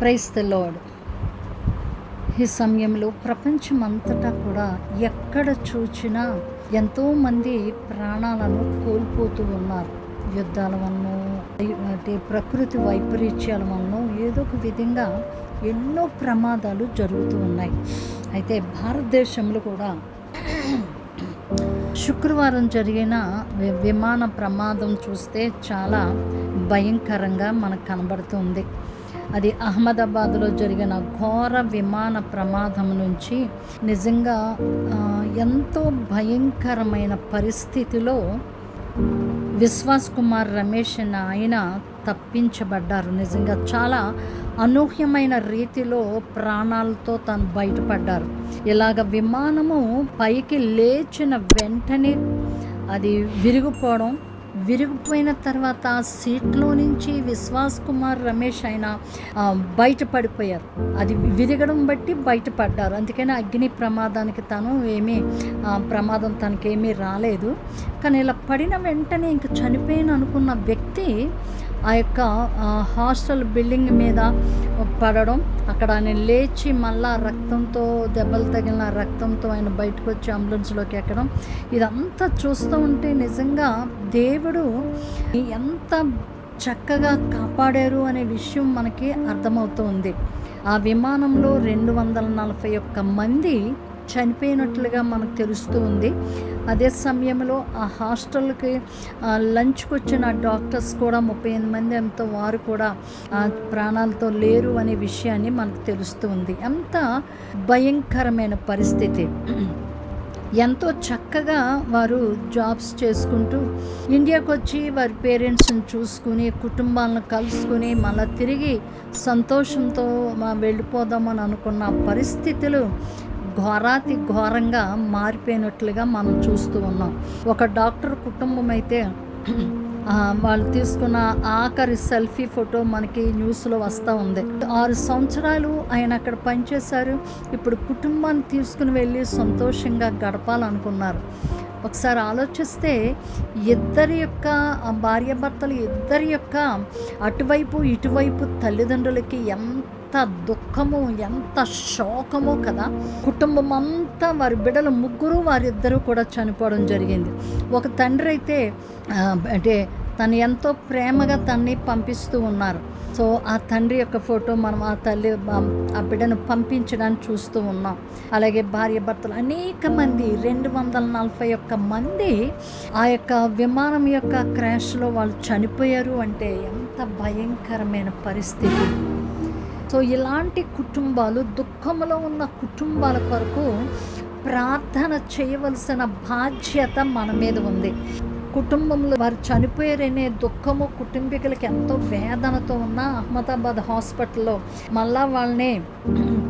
Price తెల్లవాడు ఈ సమయంలో ప్రపంచమంతటా కూడా ఎక్కడ చూచినా ఎంతోమంది ప్రాణాలను కోల్పోతూ ఉన్నారు. యుద్ధాల వలన అంటే ప్రకృతి వైపరీత్యాల వలన ఏదో ఒక విధంగా ఎన్నో ప్రమాదాలు జరుగుతూ ఉన్నాయి. అయితే భారతదేశంలో కూడా శుక్రవారం జరిగిన విమాన ప్రమాదం చూస్తే చాలా భయంకరంగా మనకు కనబడుతుంది అది అహ్మదాబాద్లో జరిగిన ఘోర విమాన ప్రమాదం నుంచి నిజంగా ఎంతో భయంకరమైన పరిస్థితిలో విశ్వాస్ కుమార్ రమేష్ అన్న ఆయన తప్పించబడ్డారు. నిజంగా చాలా అనూహ్యమైన రీతిలో ప్రాణాలతో తను బయటపడ్డారు. ఇలాగ విమానము పైకి లేచిన వెంటనే అది విరిగిపోవడం విరిగిపోయిన తర్వాత సీట్లో నుంచి విశ్వాస్ కుమార్ రమేష్ ఆయన బయటపడిపోయారు. అది విరగడం బట్టి బయటపడ్డారు. అందుకని అగ్ని ప్రమాదానికి తను ఏమీ ప్రమాదం తనకేమీ రాలేదు. కానీ ఇలా పడిన వెంటనే ఇంక చనిపోయిన అనుకున్న వ్యక్తి ఆ యొక్క హాస్టల్ బిల్డింగ్ మీద పడడం అక్కడ ఆయన లేచి మళ్ళా రక్తంతో దెబ్బలు తగిలిన రక్తంతో ఆయన బయటకు వచ్చి అంబులెన్స్లోకి ఎక్కడం. ఇదంతా చూస్తూ ఉంటే నిజంగా దేవుడు ఎంత చక్కగా కాపాడారు అనే విషయం మనకి అర్థమవుతుంది ఆ విమానంలో రెండు వందల నలభై ఒక్క మంది చనిపోయినట్లుగా మనకు తెలుస్తూ ఉంది. అదే సమయంలో ఆ హాస్టల్కి లంచ్కి వచ్చిన డాక్టర్స్ కూడా ముప్పై ఎనిమిది మంది ఎంతో వారు కూడా ఆ, ప్రాణాలతో లేరు అనే విషయాన్ని మనకు తెలుస్తూ ఉంది. అంత భయంకరమైన పరిస్థితి. ఎంతో చక్కగా వారు జాబ్స్ చేసుకుంటూ ఇండియాకు వచ్చి వారి పేరెంట్స్ని చూసుకుని కుటుంబాలను కలుసుకుని మళ్ళీ తిరిగి సంతోషంతో మా వెళ్ళిపోదామని అనుకున్న పరిస్థితులు ఘోరాతి ఘోరంగా మారిపోయినట్లుగా మనం చూస్తూ ఉన్నాం. ఒక డాక్టర్ కుటుంబం అయితే వాళ్ళు తీసుకున్న ఆఖరి సెల్ఫీ ఫోటో మనకి న్యూస్లో వస్తూ ఉంది. ఆరు సంవత్సరాలు ఆయన అక్కడ పనిచేశారు. ఇప్పుడు కుటుంబాన్ని తీసుకుని వెళ్ళి సంతోషంగా గడపాలనుకున్నారు. ఒకసారి ఆలోచిస్తే ఇద్దరి యొక్క భార్యాభర్తలు ఇద్దరి యొక్క అటువైపు ఇటువైపు తల్లిదండ్రులకి ఎంత ఎంత దుఃఖము ఎంత శోకము కదా. కుటుంబం అంతా వారి బిడ్డలు ముగ్గురు వారిద్దరూ కూడా చనిపోవడం జరిగింది. ఒక తండ్రి అయితే అంటే తను ఎంతో ప్రేమగా తన్ని పంపిస్తూ ఉన్నారు. సో ఆ తండ్రి యొక్క ఫోటో మనం ఆ తల్లి ఆ- ఆ బిడ్డను పంపించడానికి చూస్తూ ఉన్నాం. అలాగే భార్య భర్తలు అనేక మంది రెండు వందల నలభై ఒక్క మంది ఆ యొక్క విమానం యొక్క క్రాష్లో వాళ్ళు చనిపోయారు అంటే ఎంత భయంకరమైన పరిస్థితి. సో ఇలాంటి కుటుంబాలు దుఃఖంలో ఉన్న కుటుంబాల కొరకు ప్రార్థన చేయవలసిన బాధ్యత మన మీద ఉంది. కుటుంబంలో వారు చనిపోయారనే దుఃఖము కుటుంబీకులకి ఎంతో వేదనతో ఉన్న అహ్మదాబాద్ హాస్పిటల్లో మళ్ళా వాళ్ళని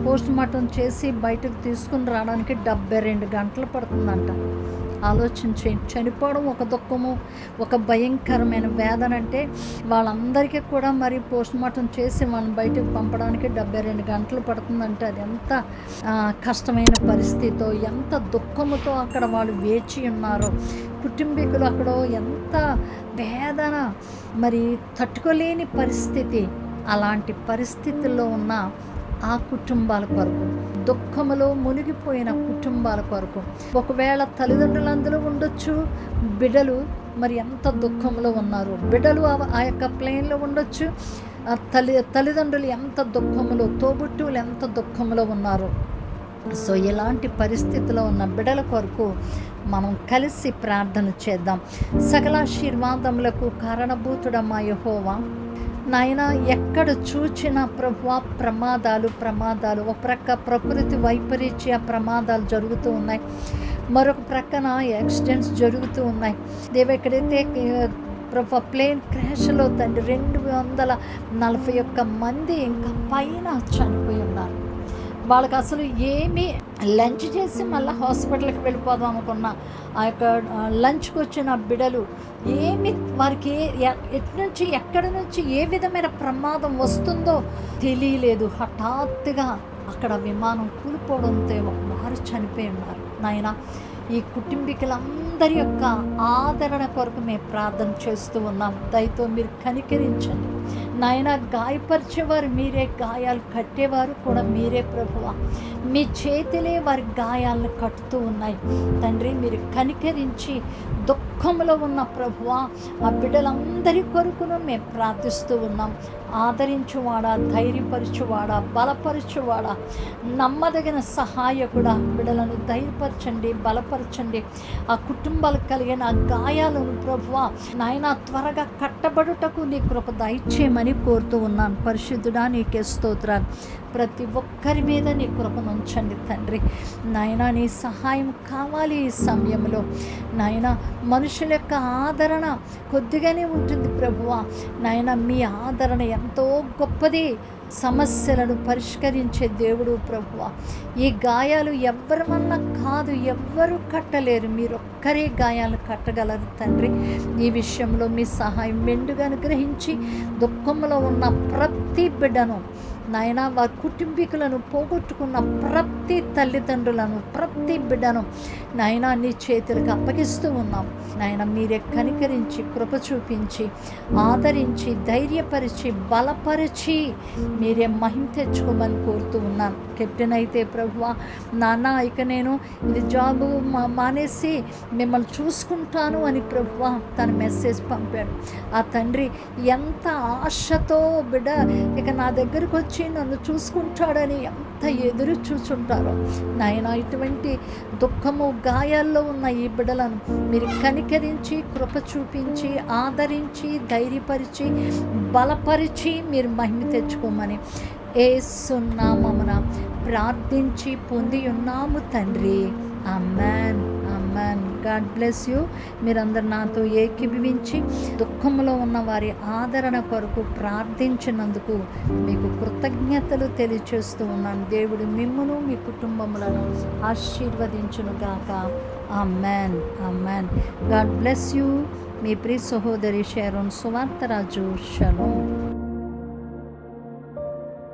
పోస్ట్ మార్టం చేసి బయటకు తీసుకుని రావడానికి డెబ్బై రెండు గంటలు పడుతుందంట. ఆలోచించేయండి చనిపోవడం ఒక దుఃఖము ఒక భయంకరమైన వేదన అంటే వాళ్ళందరికీ కూడా మరి పోస్ట్ మార్టం చేసి వాళ్ళని బయటకు పంపడానికి డెబ్బై రెండు గంటలు పడుతుందంటే అది ఎంత కష్టమైన పరిస్థితితో ఎంత దుఃఖముతో అక్కడ వాళ్ళు వేచి ఉన్నారో. కుటుంబీకులు అక్కడ ఎంత వేదన మరి తట్టుకోలేని పరిస్థితి. అలాంటి పరిస్థితుల్లో ఉన్న ఆ కుటుంబాల కొరకు దుఃఖములో మునిగిపోయిన కుటుంబాల కొరకు. ఒకవేళ తల్లిదండ్రులందరూ ఉండొచ్చు బిడ్డలు మరి ఎంత దుఃఖంలో ఉన్నారు? బిడ్డలు ఆ- యొక్క ప్లేన్లో ఉండొచ్చు. ఆ తల్లి తల్లిదండ్రులు ఎంత దుఃఖంలో తోబుట్టువులు ఎంత దుఃఖంలో ఉన్నారు? సో ఇలాంటి పరిస్థితిలో ఉన్న బిడల కొరకు మనం కలిసి ప్రార్థన చేద్దాం. సకలాశీర్వాదములకు కారణభూతుడమ్మా యహోవా. నాయన ఎక్కడ చూచిన ప్రభు ప్రమాదాలు ప్రమాదాలు. ఒక ప్రక్క ప్రకృతి వైపరీత్య ప్రమాదాలు జరుగుతూ ఉన్నాయి. మరొక ప్రక్కన యాక్సిడెంట్స్ జరుగుతూ ఉన్నాయి. దేవ ఎక్కడైతే ప్రభు ప్లేన్ క్రాష్లో తండ్రి రెండు వందల నలభై ఒక్క మంది ఇంకా పైన చనిపోయి ఉన్నారు. వాళ్ళకి అసలు ఏమీ లంచ్ చేసి మళ్ళీ హాస్పిటల్కి వెళ్ళిపోదాం అనుకున్న ఆ యొక్క లంచ్కి వచ్చిన బిడలు ఏమి వారికి ఎ- ఎటు నుంచి ఎక్కడి నుంచి ఏ విధమైన ప్రమాదం వస్తుందో తెలియలేదు. హఠాత్తుగా అక్కడ విమానం కూలిపోవడంతో వారు చనిపోయి ఉన్నారు. నాయన ఈ కుటుంబీకులందరి యొక్క ఆదరణ కొరకు మేము ప్రార్థన చేస్తూ ఉన్నాం. దయతో మీరు కనికరించండి. నాయన గాయపరిచేవారు మీరే గాయాలు కట్టేవారు కూడా మీరే ప్రభువ. మీ చేతిలే వారి గాయాలను కట్టుతూ ఉన్నాయి. తండ్రి మీరు కనికరించి దుఃఖంలో ఉన్న ప్రభువ ఆ బిడ్డలందరి కొరకును మేము ప్రార్థిస్తూ ఉన్నాం. ఆదరించువాడా ధైర్యపరచువాడా బలపరచువాడా నమ్మదగిన సహాయకుడా బిడ్డలను ధైర్యపరచండి బలపరచండి. ఆ కుటుంబాలకు కలిగిన గాయాలను ప్రభువ నాయన త్వరగా కట్టబడుటకు నీ కృప దయచేయమని కోరుతూ ఉన్నాను. పరిశుద్ధుడా నీకే స్తోత్రాలు. ప్రతి ఒక్కరి మీద నీ కృపను ఉంచండి తండ్రి. నాయన నీ సహాయం కావాలి ఈ సమయంలో. నాయన మనుషుల యొక్క ఆదరణ కొద్దిగానే ఉంటుంది ప్రభువ. నాయన మీ ఆదరణ ఎంతో గొప్పది. సమస్యలను పరిష్కరించే దేవుడు ప్రభువ. ఈ గాయాలు ఎవ్వరి వల్ల కాదు ఎవ్వరు కట్టలేరు. మీరు ఒక్కరే గాయాలు కట్టగలరు తండ్రి. ఈ విషయంలో మీ సహాయం మెండుగా అనుగ్రహించి దుఃఖంలో ఉన్న ప్రతి బిడ్డను నాయన వారి కుటుంబీకులను పోగొట్టుకున్న ప్రతి ప్రతి తల్లిదండ్రులను ప్రతి బిడ్డను నాయన నీ చేతులకు అప్పగిస్తూ ఉన్నాం. నాయన మీరే కనికరించి కృప చూపించి ఆదరించి ధైర్యపరిచి బలపరిచి మీరే మహిం తెచ్చుకోమని కోరుతూ ఉన్నాను. కెప్టెన్ అయితే ప్రభువ నాన్న ఇక నేను ఇది జాబు మా మానేసి మిమ్మల్ని చూసుకుంటాను అని ప్రభువ తన మెసేజ్ పంపాడు. ఆ తండ్రి ఎంత ఆశతో బిడ్డ ఇక నా దగ్గరకు వచ్చి నన్ను చూసుకుంటాడని ఎంత ఎదురు చూచుంటారో. నాయన ఇటువంటి దుఃఖము గాయాల్లో ఉన్న ఈ బిడ్డలను మీరు కనికరించి కృప చూపించి ఆదరించి ధైర్యపరిచి బలపరిచి మీరు మహిమ తెచ్చుకోమని ఏసున్నామమున ప్రార్థించి పొంది ఉన్నాము తండ్రి. Amen amen God bless you. మీరందరు నాతో ఏకీభవించి దుఃఖంలో ఉన్న వారి ఆదరణ కొరకు ప్రార్థించినందుకు మీకు కృతజ్ఞతలు తెలియచేస్తూ ఉన్నాను. దేవుడు మిమ్మను మీ కుటుంబములను ఆశీర్వదించునుగాక. Amen amen God bless you. మీ ప్రియ సహోదరి షేరోన్ సువార్తరాజు షలోం.